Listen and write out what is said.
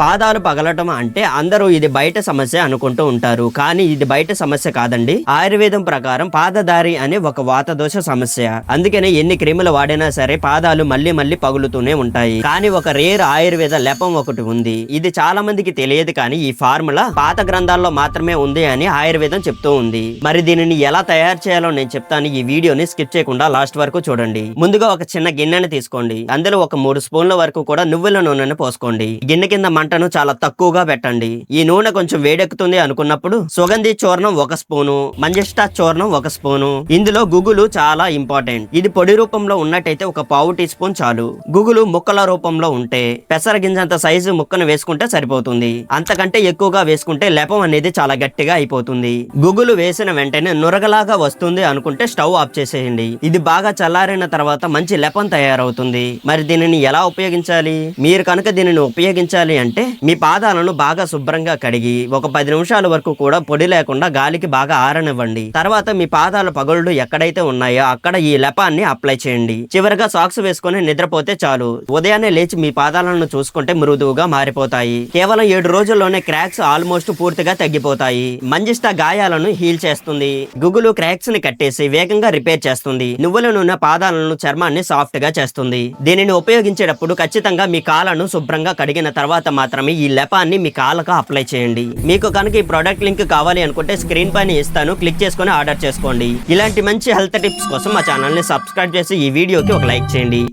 పాదాలు పగలటం అంటే అందరూ ఇది బయట సమస్య అనుకుంటూ ఉంటారు. కానీ ఇది బయట సమస్య కాదండి. ఆయుర్వేదం ప్రకారం పాదదారి అనే ఒక వాతదోష సమస్య. అందుకనే ఎన్ని క్రీములు వాడినా సరే పాదాలు మళ్ళీ మళ్ళీ పగులుతూనే ఉంటాయి. కానీ ఒక రేర్ ఆయుర్వేద లెపం ఒకటి ఉంది. ఇది చాలా మందికి తెలియదు కానీ ఈ ఫార్ములా పాత గ్రంథాల్లో మాత్రమే ఉంది అని ఆయుర్వేదం చెప్తూ ఉంది. మరి దీనిని ఎలా తయారు చేయాలో నేను చెప్తాను. ఈ వీడియోని స్కిప్ చేయకుండా లాస్ట్ వరకు చూడండి. ముందుగా ఒక చిన్న గిన్నెని తీసుకోండి. అందులో ఒక మూడు స్పూన్ల వరకు కూడా నువ్వుల నూనెను పోసుకోండి. గిన్నె కింద మంటను చాలా తక్కువగా పెట్టండి. ఈ నూనె కొంచెం వేడెక్కుతుంది అనుకున్నప్పుడు సుగంధి చూర్ణం ఒక స్పూను మంజిష్టా చూర్ణం ఒక స్పూను. ఇందులో గుగులు చాలా ఇంపార్టెంట్. ఇది పొడి రూపంలో ఉన్నట్టయితే ఒక పావు టీ స్పూన్ చాలు. గుగులు ముక్కల రూపంలో ఉంటే పెసర గింజంత సైజు ముక్కను వేసుకుంటే సరిపోతుంది. అంతకంటే ఎక్కువగా వేసుకుంటే లెపం అనేది చాలా గట్టిగా అయిపోతుంది. గుగులు వేసిన వెంటనే నురగలాగా వస్తుంది అనుకుంటే స్టవ్ ఆఫ్ చేసేయండి. ఇది బాగా చల్లారిన తర్వాత మంచి లెపం తయారవుతుంది. మరి దీనిని ఎలా ఉపయోగించాలి? మీరు కనుక దీనిని ఉపయోగించాలి అంటే మీ పాదాలను బాగా శుభ్రంగా కడిగి ఒక పది నిమిషాల వరకు కూడా పొడి లేకుండా గాలికి బాగా ఆరనివ్వండి. తర్వాత మీ పాదాల పగుళ్ళు ఎక్కడైతే ఉన్నాయో అక్కడ ఈ లెపాన్ని అప్లై చేయండి. చివరిగా సాక్స్ వేసుకొని నిద్రపోతే చాలు. ఉదయాన్నే లేచి మీ పాదాలను చూసుకుంటే మృదువుగా మారిపోతాయి. కేవలం ఏడు రోజుల్లోనే క్రాక్స్ ఆల్మోస్ట్ పూర్తిగా తగ్గిపోతాయి. మంజిష్ట గాయాలను హీల్ చేస్తుంది. గుగులు క్రాక్స్ని కట్టేసి వేగంగా రిపేర్ చేస్తుంది. నువ్వుల నూనె పాదాలను చర్మాన్ని సాఫ్ట్గా చేస్తుంది. దీనిని ఉపయోగించేటప్పుడు ఖచ్చితంగా మీ కాలను శుభ్రంగా కడిగిన తర్వాత మాత్రమే ఈ లెపాన్ని మీ కాళ్ళకు అప్లై చేయండి. మీకు కనుక ఈ ప్రోడక్ట్ లింక్ కావాలి అనుకుంటే స్క్రీన్ పైన ఇస్తాను. క్లిక్ చేసుకొని ఆర్డర్ చేసుకోండి. ఇలాంటి మంచి హెల్త్ టిప్స్ కోసం మా ఛానల్ని సబ్స్క్రైబ్ చేసి ఈ వీడియోకి ఒక లైక్ చేయండి.